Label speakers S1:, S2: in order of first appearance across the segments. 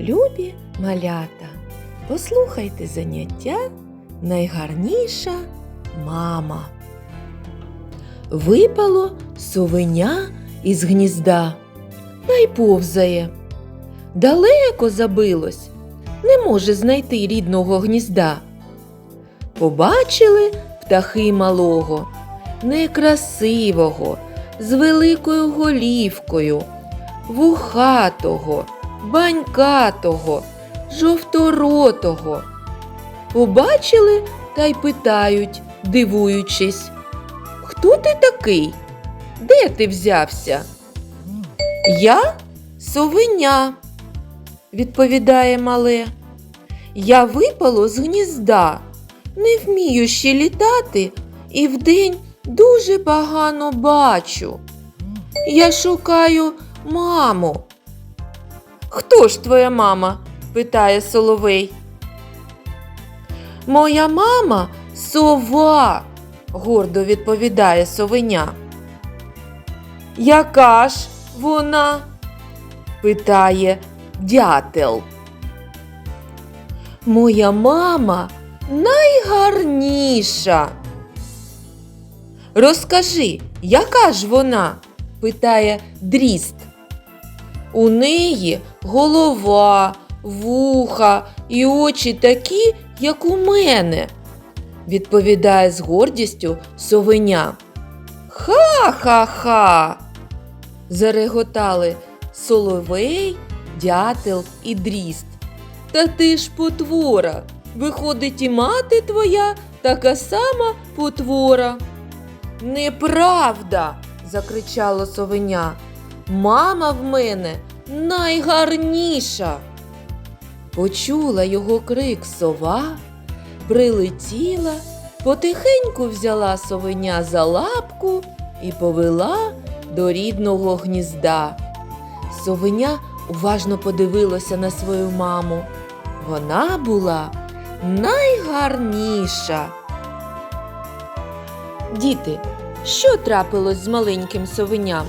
S1: Любі малята, послухайте заняття найгарніша мама. Випало совеня із гнізда та й повзає. Далеко забилось, не може знайти рідного гнізда. Побачили птахи малого, некрасивого, з великою голівкою, вухатого, банькатого, жовторотого. Побачили та й питають, дивуючись, хто ти такий? Де ти взявся? Я совеня, відповідає мале. Я випало з гнізда, не вмію ще літати і вдень дуже погано бачу. Я шукаю маму. Хто ж твоя мама? питає Соловей. Моя мама сова, гордо відповідає совеня. Яка ж вона? питає дятел. Моя мама найгарніша. Розкажи, яка ж вона? питає дріст. У неї голова, вуха і очі такі, як у мене, відповідає з гордістю совеня. Ха-ха-ха. зареготали соловей, дятел і дріст. Та ти ж потвора. Виходить, і мати твоя така сама потвора. Неправда. закричало совеня. Мама в мене найгарніша. Почула його крик сова, прилетіла, потихеньку взяла совеня за лапку і повела до рідного гнізда. Совеня уважно подивилася на свою маму. Вона була найгарніша. Діти, що трапилось з маленьким совеням?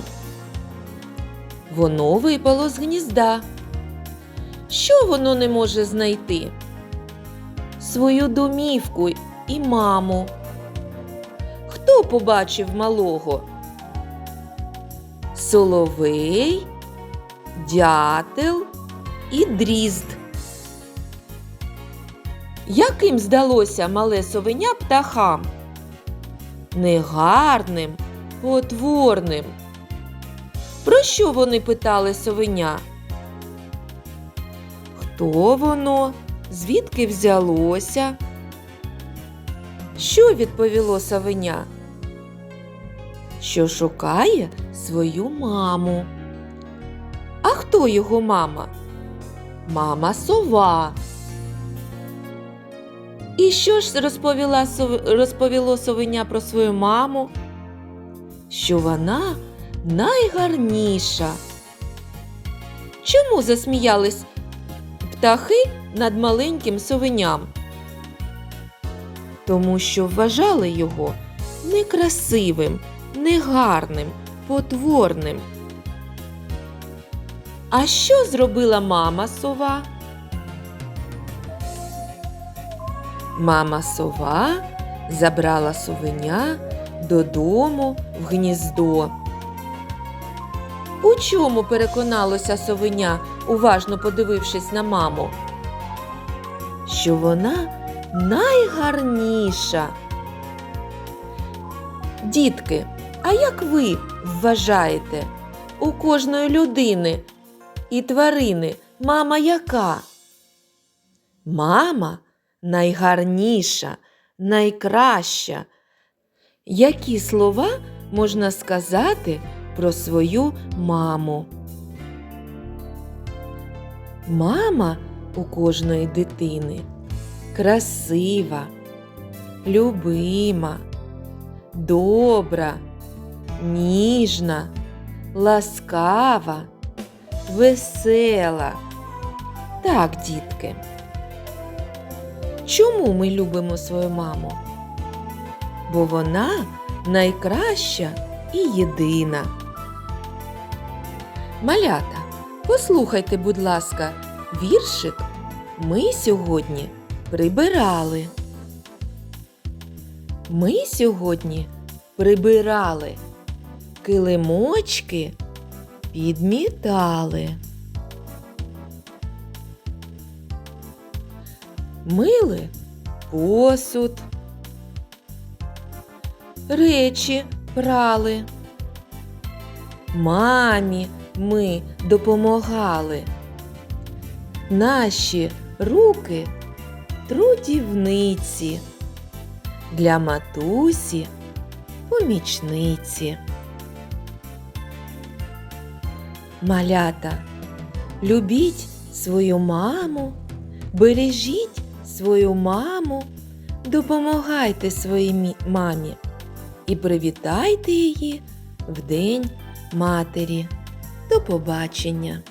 S1: Воно випало з гнізда. Що воно не може знайти? Свою домівку і маму. Хто побачив малого? Соловей, дятел і дрізд. Яким здалося мале совеня птахам? Негарним, потворним. Про що вони питали совеня? Хто воно? Звідки взялося? Що відповіло совеня? Що шукає свою маму. А хто його мама? Мама сова. І що ж розповіла, розповіло совеня про свою маму? Що вона найгарніша. Чому засміялись птахи над маленьким совеням? Тому що вважали його некрасивим, негарним, потворним. А що зробила мама сова? Мама сова забрала совеня додому в гніздо. У чому переконалося совеня, уважно подивившись на маму? Що вона найгарніша. Дітки, а як ви вважаєте, у кожної людини і тварини мама яка? Мама найгарніша, найкраща. Які слова можна сказати про свою маму? Мама у кожної дитини красива, любима, добра, ніжна, ласкава, весела. Так, дітки. Чому ми любимо свою маму? Бо вона найкраща і єдина. Малята, послухайте, будь ласка, віршик ми сьогодні прибирали. Ми сьогодні прибирали, килимочки підмітали. Мили посуд, речі прали. Мамі ми допомагали. Наші руки трудівниці, для матусі помічниці. Малята, любіть свою маму, бережіть свою маму, допомагайте своїй мамі і привітайте її в День матері. До побачення!